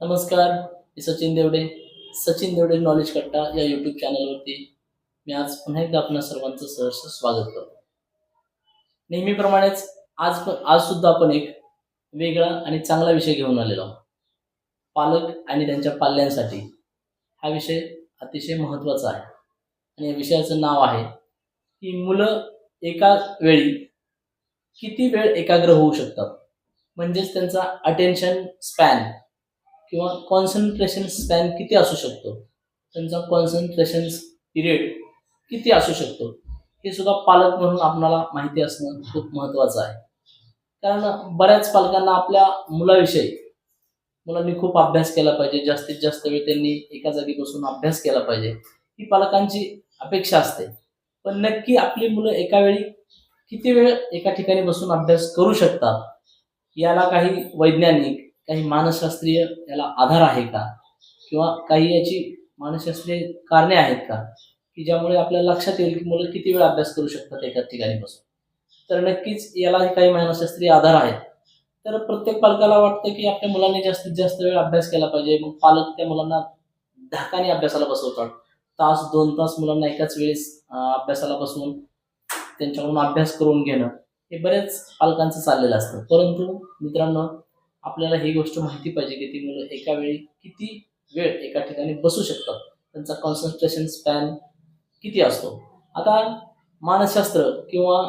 नमस्कार मी सचिन देवडे. सचिन देवडे नॉलेज कट्टा या यूट्यूब चॅनलवरती मी आज पुन्हा एकदा आपणा सर्वांचं सहर्ष स्वागत करतो. नेहमीप्रमाणेच आज पण आज सुद्धा आपण एक वेगळा आणि चांगला विषय घेऊन आलेलो आहोत. पालक आणि त्यांच्या पाल्यांसाठी. हा विषय अतिशय महत्त्वाचा आहे. आणि या विषयाचं नाव आहे की मुलं एका वेळी किती वेळ एकाग्र होऊ शकतात? म्हणजेच त्यांचा अटेन्शन स्पॅन किंवा कॉन्सन्ट्रेशन स्पॅन किती असू शकतो? त्यांचा कॉन्सन्ट्रेशन पिरियड किती असू शकतो? हे सुद्धा पालक म्हणून आपणाला माहिती असणं खूप महत्त्वाचं आहे. कारण बऱ्याच पालकांना आपल्या मुलाविषयी मुलांनी खूप अभ्यास केला पाहिजे. जास्तीत जास्त वेळ त्यांनी एका जागी बसून अभ्यास केला पाहिजे. ही पालकांची अपेक्षा असते. पण नक्की आपली मुलं एका वेळी किती वेळ एका ठिकाणी बसून अभ्यास करू शकतात? याला काही वैज्ञानिक काही मानसशास्त्रीय याला आधार आहे का? किंवा काही याची मानसशास्त्रीय कारणे आहेत का? की ज्यामुळे आपल्याला लक्षात येईल की मुलं किती वेळ अभ्यास करू शकतात एका ठिकाणी बसून तर नक्कीच याला काही मानसशास्त्रीय आधार आहेत. तर प्रत्येक पालकाला वाटतं की आपल्या मुलांनी जास्तीत जास्त वेळ अभ्यास केला पाहिजे. मग पालक त्या मुलांना धाकाने अभ्यासाला बसवतात. तास दोन तास मुलांना एकाच वेळेस अभ्यासाला बसवून त्यांच्याकडून अभ्यास करून घेणं हे बरेच पालकांचं चाललेलं असतं. परंतु मित्रांनो आपल्याला ही गोष्ट माहिती पाहिजे की ती मुलं एका वेळी किती वेळ एका ठिकाणी बसू शकतात? त्यांचा कॉन्सन्ट्रेशन स्पॅन किती असतो? आता मानसशास्त्र किंवा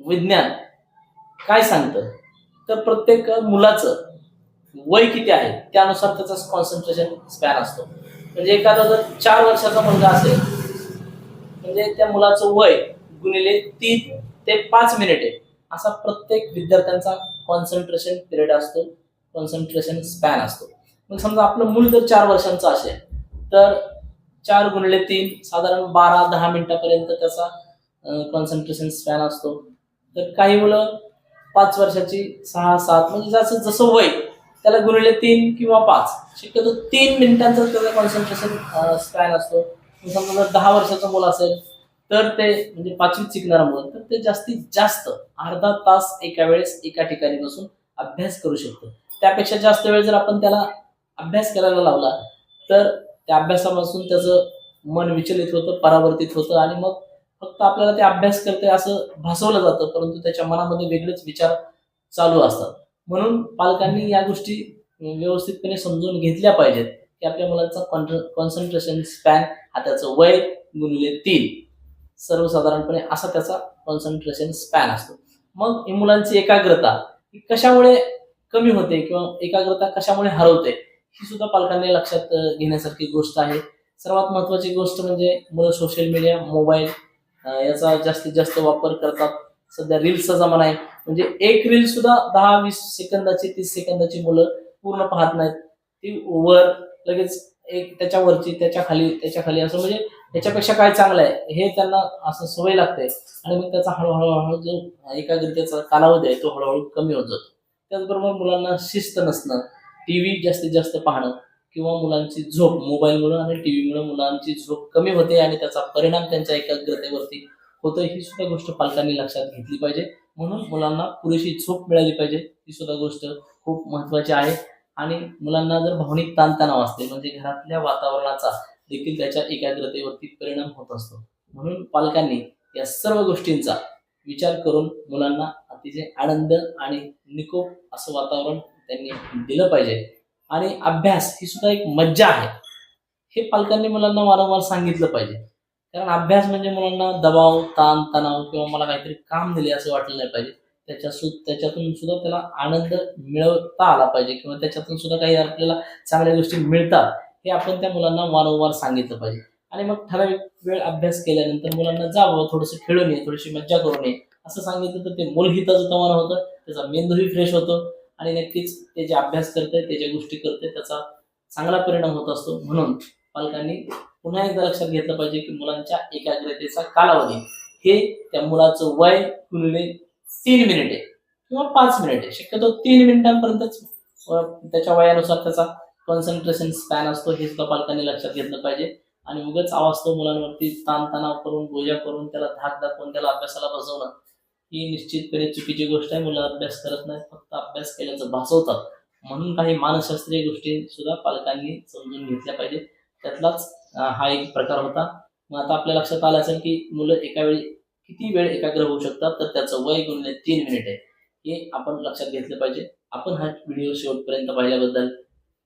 विज्ञान काय सांगतं? तर प्रत्येक मुलाचं वय किती आहे? त्यानुसार त्याचा कॉन्सन्ट्रेशन स्पॅन असतो. म्हणजे एखादा जर चार वर्षाचा मुलगा असेल म्हणजे त्या मुलाचं वय गुणिले तीन ते पाच मिनिटे असा प्रत्येक विद्यार्थ्यांचा कॉन्सन्ट्रेशन पिरियड असतो कॉन्सन्ट्रेशन स्पॅन असतो. मग समजा आपलं मूल जर चार वर्षांचं असेल तर चार गुणले तीन साधारण बारा दहा मिनिटापर्यंत त्याचा कॉन्सन्ट्रेशन स्पॅन असतो. तर काही मुलं पाच वर्षाची सहा सात म्हणजे जसं जसं वय त्याला गुणले तीन किंवा पाच शक्यतो तीन मिनिटांचा त्याचा कॉन्सन्ट्रेशन स्पॅन असतो. समजा जर दहा वर्षाचं मुलं असेल तर ते म्हणजे पाचवीत शिकणारा मुलं तर ते जास्तीत जास्त अर्धा तास एका वेळेस एका ठिकाणी बसून अभ्यास करू शकतो. त्यापेक्षा जास्त वेळ जर आपण त्याला अभ्यास करायला लावला तर त्या अभ्यासापासून त्याचं मन विचलित होतं परावर्तित होतं आणि मग फक्त आपल्याला ते अभ्यास करते असं भासवलं जातं परंतु त्याच्या मनामध्ये वेगळेच विचार चालू असतात. म्हणून पालकांनी या गोष्टी व्यवस्थितपणे समजून घेतल्या पाहिजेत की आपल्या मुलांचा कॉन्सन्ट्रेशन स्पॅन हा त्याचं वय गुणले तीन. सर्वसाधारणपणे असा त्याचा कॉन्सन्ट्रेशन स्पॅन असतो. मग ही मुलांची एकाग्रता ही कशामुळे कमी होते किंवा एकाग्रता कशामुळे हरवते ही सुद्धा पालकांनी लक्षात घेण्यासारखी गोष्ट आहे. सर्वात महत्वाची गोष्ट म्हणजे मुलं सोशल मीडिया मोबाईल याचा जास्तीत जास्त वापर करतात. सध्या रील्सचा जमाना आहे. म्हणजे एक रील सुद्धा दहा वीस सेकंदाची तीस सेकंदाची मुलं पूर्ण पाहत नाहीत. ती वर लगेच एक त्याच्यावरची त्याच्याखाली त्याच्याखाली असं म्हणजे याच्यापेक्षा काय चांगलं आहे हे त्यांना असं सवय लागते. आणि मग त्याचा हळूहळू हळू जो एकाग्रतेचा कालावधी आहे तो हळूहळू कमी होत जातो. त्याचबरोबर मुलांना शिस्त नसणं टी व्ही जास्तीत जास्त पाहणं किंवा मुलांची झोप मोबाईलमुळं आणि टी व्हीमुळे मुलांची झोप कमी होते आणि त्याचा परिणाम त्यांच्या एकाग्रतेवरती होतो ही सुद्धा गोष्ट पालकांनी लक्षात घेतली पाहिजे. म्हणून मुलांना पुरेशी झोप मिळाली पाहिजे ही सुद्धा गोष्ट खूप महत्त्वाची आहे. आणि मुलांना जर भावनिक ताणतणाव असते म्हणजे घरातल्या वातावरणाचा देखील त्याच्या एकाग्रतेवरती परिणाम होत असतो. म्हणून पालकांनी या सर्व गोष्टींचा विचार करून मुलांना अतिशय आनंद आणि निकोप असं वातावरण त्यांनी दिलं पाहिजे. आणि अभ्यास ही सुद्धा एक मज्जा आहे. हे पालकांनी मुलांना वारंवार सांगितलं पाहिजे. कारण अभ्यास म्हणजे मुलांना दबाव ताण तणाव किंवा मला काहीतरी काम दिले असं वाटलं नाही पाहिजे. त्याच्या सु त्याच्यातून सुद्धा त्याला आनंद मिळवता आला पाहिजे किंवा त्याच्यातून सुद्धा काही आपल्याला चांगल्या गोष्टी मिळतात. हे आपण त्या मुलांना वारंवार सांगितलं पाहिजे. आणि मग ठराविक वेळ अभ्यास केल्यानंतर मुलांना जावं थोडंसं खेळून ये थोडीशी मज्जा करून ये असं सांगितलं तर ते मूलहिताचं तवानं होतं त्याचा मेंदूही फ्रेश होतो आणि नक्कीच ते जे अभ्यास करते ते ज्या गोष्टी करते त्याचा चांगला परिणाम होत असतो. म्हणून पालकांनी पुन्हा एकदा लक्षात घेतलं पाहिजे की मुलांच्या एकाग्रतेचा कालावधी हे त्या मुलाचं वय गुणिले तीन मिनिटे किंवा पाच मिनिटे. शक्यतो तीन मिनिटांपर्यंतच त्याच्या वयानुसार त्याचा कॉन्सन्ट्रेशन स्पॅन असतो हे सुद्धा पालकांनी लक्षात घेतलं पाहिजे. आणि उगाच आवाज मुलांवरती ताणतणाव करून बोजा करून त्याला धाक दाखवून त्याला अभ्यासाला बसवणं ही निश्चितपणे चुकीची गोष्ट आहे. मुलं अभ्यास करत नाहीत फक्त अभ्यास केल्याचं भासवतात. म्हणून काही मानसशास्त्रीय गोष्टी सुद्धा पालकांनी समजून घेतल्या पाहिजे त्यातलाच हा एक प्रकार होता. मग आता आपल्या लक्षात आलं असेल की मुलं एका वेळी किती वेळ एकाग्र होऊ शकतात तर त्याचं वय गुणले तीन मिनिट आहे. हे आपण लक्षात घेतलं पाहिजे. आपण हा व्हिडिओ शेवटपर्यंत पाहिल्याबद्दल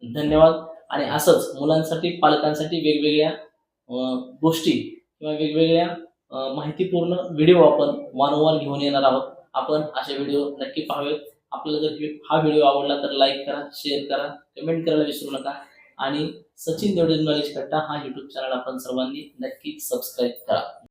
धन्यवाद. आणि असंच मुलांसाठी पालकांसाठी वेगवेगळ्या गोष्टी किंवा वेगवेगळ्या माहितीपूर्ण व्हिडिओ आपण वारंवार घेऊन येणार आहोत. आपण असे व्हिडिओ नक्की पाहावेत. आपल्याला जर हा व्हिडिओ आवडला तर लाईक करा शेअर करा कमेंट करायला विसरू नका. आणि सचिन देवडे नॉलेज कट्टा हा यूट्यूब चॅनल आपण सर्वांनी नक्की सबस्क्राईब करा.